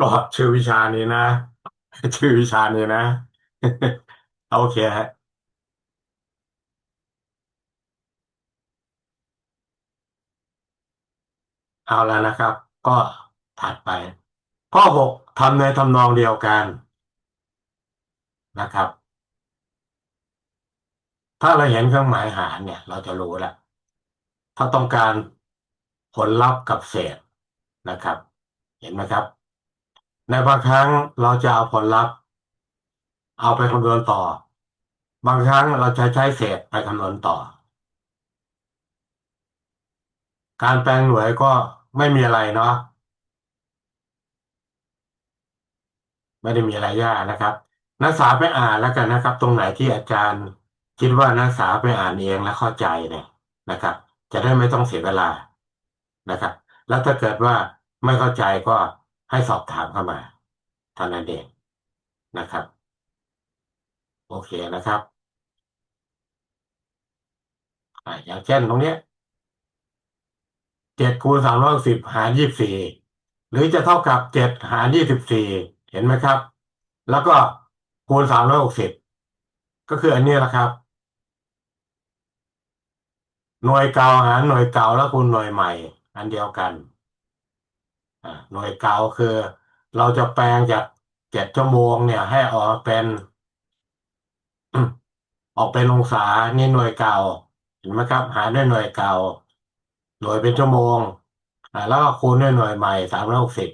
ก็ชื่อวิชานี้นะ ชื่อวิชานี้นะ โอเคฮะเอาแล้วนะครับ ก็ถัดไป ข้อหกทำในทำนองเดียวกันนะครับ ถ้าเราเห็นเครื่องหมายหารเนี่ย เราจะรู้แล้วถ้าต้องการผลลัพธ์กับเศษนะครับ เห็นไหมครับ ในบางครั้งเราจะเอาผลลัพธ์ เอาไปคำนวณต่อ บางครั้งเราจะใช้เศษไปคำนวณต่อ การแปลงหน่วยก็ไม่มีอะไรเนาะไม่ได้มีอะไรยากนะครับ นักศึกษาไปอ่านแล้วกันนะครับ ตรงไหนที่อาจารย์คิดว่านักศึกษาไปอ่านเองและเข้าใจเนี่ยนะครับ จะได้ไม่ต้องเสียเวลานะครับ แล้วถ้าเกิดว่าไม่เข้าใจก็ ให้สอบถามเข้ามาเท่านั้นเองนะครับ โอเคนะครับอย่างเช่นตรงเนี้ยเจ็ดคูณสามร้อยสิบหารยี่สิบสี่หรือจะเท่ากับเจ็ดหารยี่สิบสี่เห็นไหมครับ แล้วก็คูณสามร้อยหกสิบก็คืออันนี้แหละครับ หน่วยเก่าหารหน่วยเก่าแล้วคูณหน่วยใหม่ อันเดียวกัน หน่วยเก่าคือ เราจะแปลงจากเจ็ดชั่วโมงเนี่ยให้ออกเป็น ออกเป็นองศานี่หน่วยเก่า เห็นไหมครับ หารด้วยหน่วยเก่า หน่วยเป็นชั่วโมงอ่าแล้วก็คูณด้วยหน่วยใหม่สามร้อยหกสิบ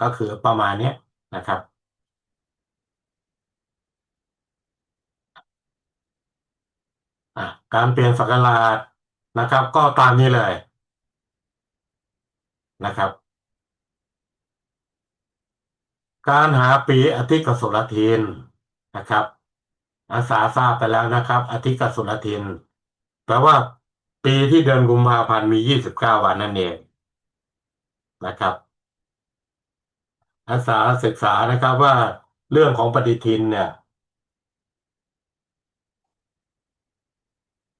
ก็คือประมาณเนี้ยนะครับอะการเปลี่ยนศักราชนะครับ ก็ตามนี้เลยนะครับ การหาปีอาทิกสุรทินนะครับ อาสาทราบไปแล้วนะครับอาทิกสุรทินแปลว่าปีที่เดือนกุมภาพันธ์มียี่สิบเก้าวันนั่นเองนะครับ อาสาศึกษานะครับว่าเรื่องของปฏิทินเนี่ย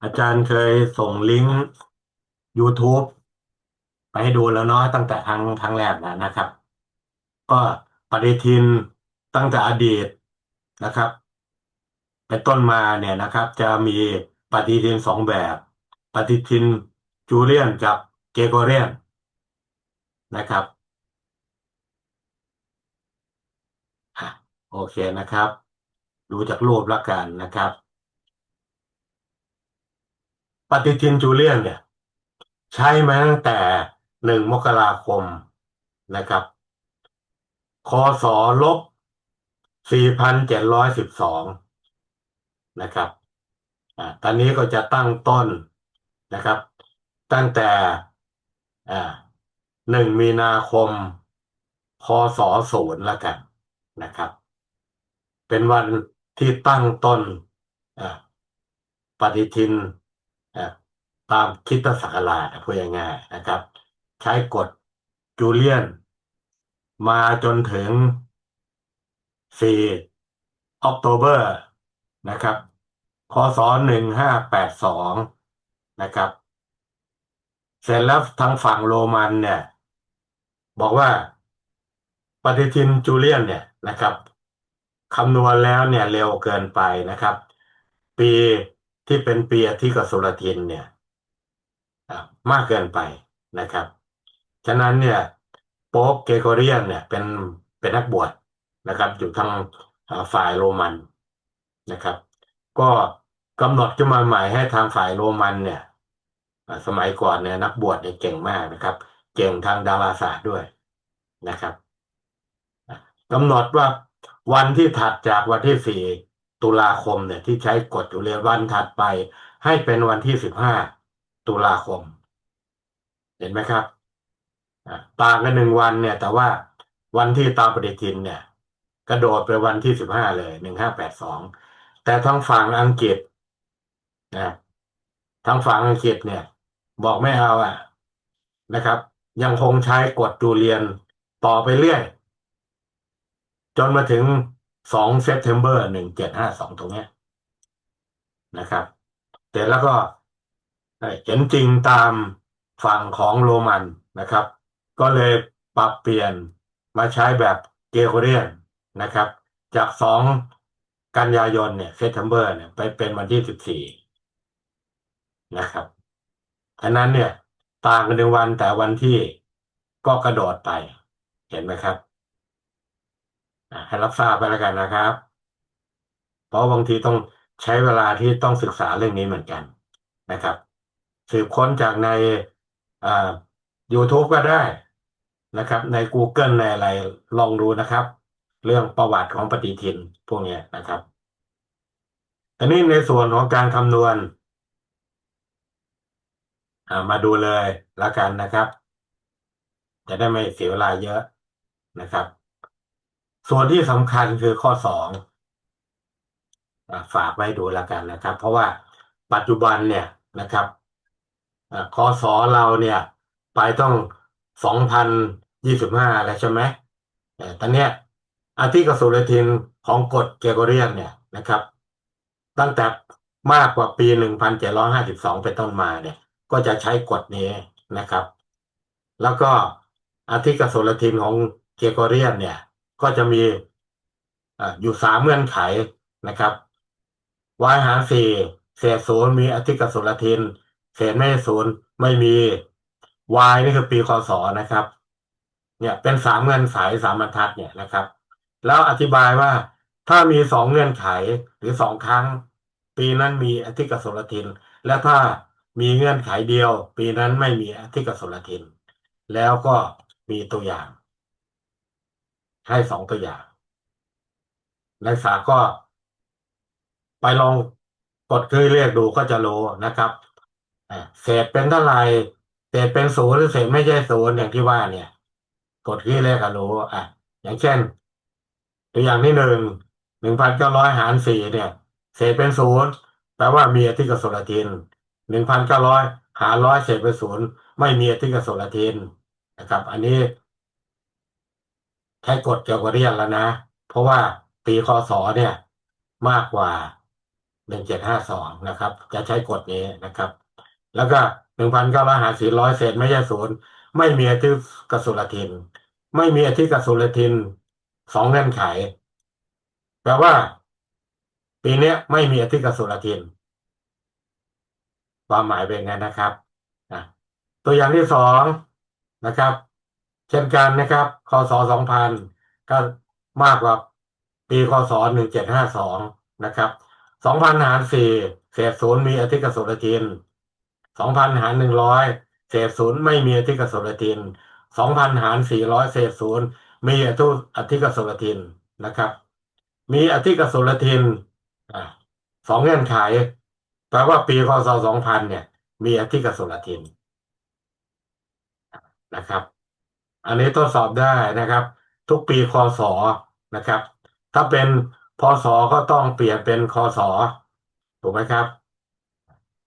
อาจารย์เคยส่งลิงก์ YouTube ไปให้ดูแล้วเนาะตั้งแต่ครั้งครั้งแรกนะนะครับ ก็ ปฏิทินตั้งแต่อดีตนะครับเป็นต้นมาเนี่ยนะครับ จะมีปฏิทินสองแบบ ปฏิทินจูเลียนกับเกโกเรียนนะครับโอเคนะครับ ดูจากรูปล้วกันนะครับ ปฏิทินจูเลียนเนี่ย ใช้มาตั้งแต่หนึ่งมกราคมนะครับ คศลบสี่พันเจ็ดร้อยสิบสองนะครับอ่าตอนนี้ก็จะตั้งต้นนะครับ ตั้งแต่อ่าหนึ่งมีนาคมคศศูนย์แล้วกันนะครับ เป็นวันที่ตั้งต้นปฏิทินตามคริสตศักราชพูดง่ายๆนะครับ ใช้กฎจูเลียน มาจนถึง 4 ออกโตเบอร์นะครับคศ1582 นะครับ เสร็จแล้วทางฝั่งโรมันเนี่ย บอกว่าปฏิทินจูเลียนเนี่ยนะครับคำนวณแล้วเนี่ยเร็วเกินไปนะครับ ปีที่เป็นปีอาทิตย์กับสุรทินเนี่ยมากเกินไปนะครับ ฉะนั้นเนี่ย โป๊ปเกโกเรียนเนี่ยเป็นเป็นนักบวชนะครับอยู่ทางฝ่ายโรมันนะครับ ก็กำหนดขึ้นมาใหม่ให้ทางฝ่ายโรมันเนี่ยสมัยก่อนเนี่ยนักบวชเนี่ยเก่งมากนะครับ เก่งทางดาราศาสตร์ด้วยนะครับกำหนดว่าวันที่ถัดจากวันที่สี่ตุลาคมเนี่ยที่ใช้กฎอยู่เรียนวันถัดไป ให้เป็นวันที่สิบห้าตุลาคม เห็นไหมครับ ต่างกันหนึ่งวันเนี่ย แต่ว่าวันที่ตามปฏิทินเนี่ย กระโดดไปวันที่สิบห้าเลยหนึ่งห้าแปดสองแต่ทางฝั่งอังกฤษนะทางฝั่งอังกฤษเนี่ย บอกไม่เอาอะนะครับ ยังคงใช้กฎจูเลียนต่อไปเรื่อย จนมาถึงสองเซปเทมเบอร์หนึ่งเจ็ดห้าสองตรงเนี้ยนะครับแต่แล้วก็เห็นจริงตามฝั่งของโรมันนะครับ ก็เลยปรับเปลี่ยนมาใช้แบบเกรโกเรียนนะครับ จากสองกันยายนเนี่ยเซปเทมเบอร์เนี่ยไปเป็นวันที่สิบสี่นะครับฉะนั้นเนี่ยต่างกันหนึ่งวันแต่วันที่ก็กระโดดไป เห็นไหมครับให้รับทราบไปแล้วกันนะครับ เพราะบางทีต้องใช้เวลาที่ต้องศึกษาเรื่องนี้เหมือนกันนะครับ สืบค้นจากในอ่า YouTube ก็ได้ นะครับ ใน Google ในอะไรลองดูนะครับ เรื่องประวัติของปฏิทินพวกนี้นะครับอันนี้ในส่วนของการคำนวณอ่ามาดูเลยล้วกันนะครับ จะได้ไม่เสียเวลาเยอะนะครับ ส่วนที่สำคัญคือข้อสองฝากไว้ดูล้วกันนะครับ เพราะว่าปัจจุบันเนี่ยนะครับอ่าคศเราเนี่ย ไปต้อง สองพันยี่สิบห้าแล้วใช่ไหมแต่ตอนเนี้ยอาร์ติกลสุลทินของกฎเกรโกเรียนเนี่ยนะครับ ตั้งแต่มากกว่าปีหนึ่งพันเจ็ดร้อยห้าสิบสองเป็นต้นมาเนี่ย ก็จะใช้กฎนี้นะครับ แล้วก็อาทิตย์กบโสลทินของเกรโกเรียนเนี่ย ก็จะมีอยู่สามเงื่อนไขนะครับ y หารสี่เศษศูนย์มีอาทิกบโสลทิน เศษไม่ศูนย์ไม่มี y นี่คือปีคศนะครับ เนี่ยเป็นสามเงื่อนไขสามบรรทัดเนี่ยนะครับ แล้วอธิบายว่าถ้ามีสองเงื่อนไขหรือสองครั้ง ปีนั้นมีอาทิกบโสลทิน และถ้ามีเงื่อนไขเดียว ปีนั้นไม่มีอาทิกบโสลทิน แล้วก็มีตัวอย่าง ให้สองตัวอย่างนักศึกษาก็ไปลองกดเคยเรียกดูก็จะรู้นะครับเศษเป็นเท่าไหร่ เศษเป็นศูนย์หรือเศษไม่ใช่ศูนย์อย่างที่ว่าเนี่ย กดเคยเรียกก็รู้อะ อย่างเช่น ตัวอย่างที่หนึ่งหนึ่งพันเก้าร้อยหารสี่เนี่ย เศษเป็นศูนย์แปลว่ามีอาทิกบโสลทินหนึ่งพันเก้าร้อยหารร้อยเศษเป็นศูนย์ไม่มีอาทิกบโสลทินนะครับ อันนี้ใช้กฎเกี่ยวกับเรียนแล้วนะ เพราะว่าปีคศเนี่ย มากกว่าหนึ่งเจ็ดห้าสองนะครับ จะใช้กฎนี้นะครับ แล้วก็ หนึ่งพันเก้าร้อยหารสี่ร้อยเศษไม่ใช่ศูนย์ไม่มีอาทิตย์กบโสลทิน ไม่มีอาทิตย์กบโสลทินสองเงื่อนไขแปลว่า ปีเนี้ยไม่มีอาทิตย์กบโสลทิน ความหมายเป็นไงนะครับตัวอย่างที่สองนะครับ เช่นกันนะครับคศสองพันก็มากกว่าปีคศหนึ่งเจ็ดห้าสองนะครับสองพันหารสี่เศษศูนย์มีอาทิตย์กบโสลทิน สองพันหารหนึ่งร้อยเศษศูนย์ไม่มีอาทิกบโสลทินสองพันหารสี่ร้อยเศษศูนย์มีอทิตย์อาทิตย์กโสลทินนะครับ มีอาทิกบโสลทินสองเงื่อนไขแปลว่าปีคศสองพันเนี่ย มีอาทิกบโสลทินนะครับ อันนี้ทดสอบได้นะครับ ทุกปีคศนะครับ ถ้าเป็นพศก็ต้องเปลี่ยนเป็นคศถูกไหมครับ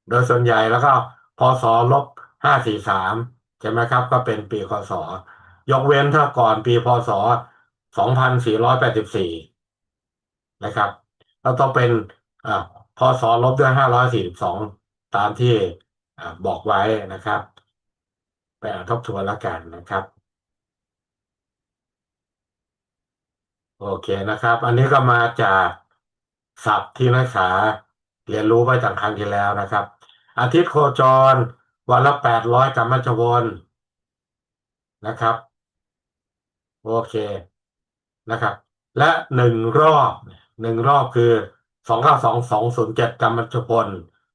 โดยส่วนใหญ่แล้วก็ ศลบห้าสี่สามใช่ไหมครับ ก็เป็นปีคศยกเว้นถ้าก่อนปีพศสองพันสี่ร้อยแปดสิบสี่นะครับแล้วต้องเป็นอ่าพศลบด้วยห้าร้อยสี่สิบสองตามที่อ่าบอกไว้นะครับ ไปอ่านทบทวนแล้วกันนะครับโอเคนะครับ อันนี้ก็มาจากศัพท์ที่นักศึกษาเรียนรู้ไปจากครั้งที่แล้วนะครับ อาทิตย์โคจร วันละแปดร้อยกัมมัชวนนะครับ โอเคนะครับ และหนึ่งรอบหนึ่งรอบคือสองเก้าสองสองศูนย์เจ็ดกัมมัชพล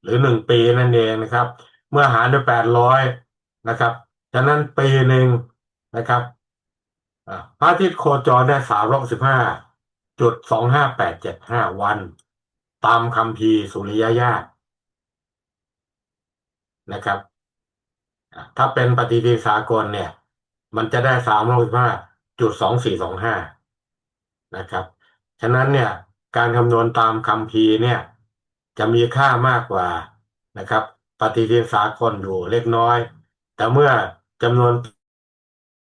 หรือหนึ่งปีนั่นเองนะครับ เมื่อหารด้วยแปดร้อยนะครับฉะนั้นปีหนึ่งนะครับอาพระอาทิตย์โคจรได้สามร้อยสิบห้าจุดสองห้าแปดเจ็ดห้าวัน ตามคัมภีสุริยญาต นะครับ ถ้าเป็นปฏิทินสากลเนี่ย มันจะได้สามร้อยสิบห้าจุดสองสี่สองห้านะครับ ฉะนั้นเนี่ยการคำนวณตามคำพีเนี่ย จะมีค่ามากกว่านะครับ ปฏิทินสากลอยู่เล็กน้อย แต่เมื่อจำนวน